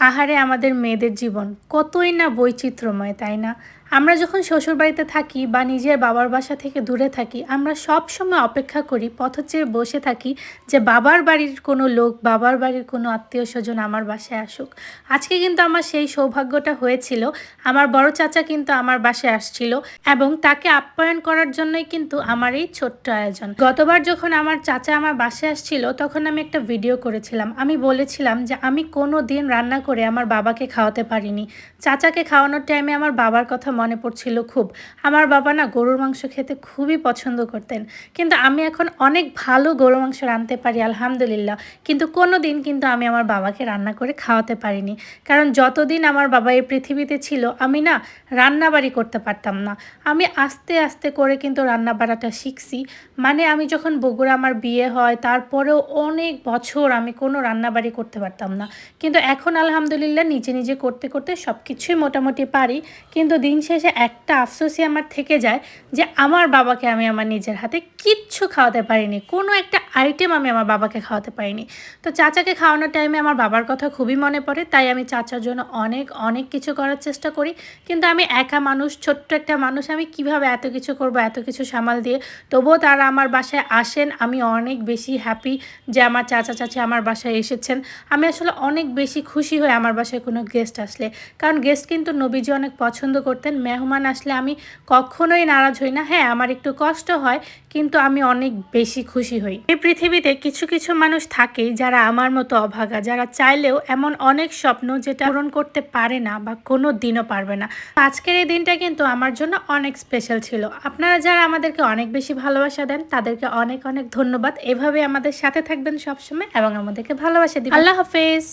আহারে আমাদের মেয়েদের জীবন কতই না বৈচিত্র্যময় তাই না? আমরা যখন শ্বশুরবাড়িতে থাকি বা নিজের বাবার বাসা থেকে দূরে থাকি, আমরা সব সময় অপেক্ষা করি পথ চেয়ে বসে থাকি যে বাবার বাড়ির কোনো লোক, বাবার বাড়ির কোনো আত্মীয় স্বজন আমার বাসায় আসুক। আজকে কিন্তু আমার সেই সৌভাগ্যটা হয়েছিল, আমার বড় চাচা কিন্তু আমার বাসায় আসছিল এবং তাকে আপ্যায়ন করার জন্যই কিন্তু আমার এই ছোট্ট আয়োজন। গতবার যখন আমার চাচা আমার বাসায় আসছিল, তখন আমি একটা ভিডিও করেছিলাম। আমি বলেছিলাম যে আমি কোনো দিন রান্না করে আমার বাবাকে খাওয়াতে পারিনি। চাচাকে খাওয়ানোর টাইমে আমার বাবার কথা মনে পড়ছিল খুব। আমার বাবা না গরুর মাংস খেতে খুবই পছন্দ করতেন। কিন্তু আমি এখন অনেক ভালো গরুর মাংস রাঁধতে পারি, আলহামদুলিল্লাহ। কিন্তু কোনো দিন কিন্তু আমি আমার বাবাকে রান্না করে খাওয়াতে পারিনি। কারণ যতদিন আমার বাবা এই পৃথিবীতে ছিল, আমি না রান্নাবাড়ি করতে পারতাম না। আমি আস্তে আস্তে করে কিন্তু রান্না বাড়াটা শিখছি। মানে আমি যখন বগুড়া আমার বিয়ে হয়, তারপরেও অনেক বছর আমি কোনো রান্নাবাড়ি করতে পারতাম না। কিন্তু এখন আলহামদুলিল্লাহ নিজে নিজে করতে করতে সব কিছুই মোটামুটি পারি। কিন্তু দিন শেষে একটা আফসোসই আমার থেকে যায় যে আমার বাবাকে আমি আমার নিজের হাতে কিচ্ছু খাওয়াতে পারিনি। কোনো একটা আইটেম আমি আমার বাবাকে খাওয়াতে পারিনি। তো চাচাকে খাওয়ানোর টাইমে আমার বাবার কথা খুবই মনে পড়ে, তাই আমি চাচার জন্য অনেক অনেক কিছু করার চেষ্টা করি। কিন্তু আমি একা মানুষ, ছোট্ট একটা মানুষ, আমি কীভাবে এত কিছু করব, এত কিছু সামাল দিয়ে? তবুও তারা আমার বাসায় আসেন, আমি অনেক বেশি হ্যাপি যে আমার চাচা, চাচি আমার বাসায় এসেছেন। আমি আসলে অনেক বেশি খুশি হই আমার বাসায় কোনো গেস্ট আসলে। কারণ গেস্ট কিন্তু নবীজি অনেক পছন্দ করতেন মেহমান আসলে আমি কখনোই নারাজ হই না। হ্যাঁ আমার একটু কষ্ট হয়, কিন্তু আমি অনেক বেশি খুশি হই। এই পৃথিবীতে কিছু কিছু মানুষ থাকে যারা আমার মতো অভাগা, যারা চাইলেও এমন অনেক স্বপ্ন যেটা পূরণ করতে পারে না বা কোনো দিনও পারবে না। আজকের এই দিনটা কিন্তু আমার জন্য অনেক স্পেশাল ছিল। আপনারা যারা আমাদেরকে অনেক বেশি ভালোবাসা দেন, তাদেরকে অনেক অনেক ধন্যবাদ। এভাবে আমাদের সাথে থাকবেন সবসময় এবং আমাদেরকে ভালোবাসা দিবেন। আল্লাহ হাফেজ।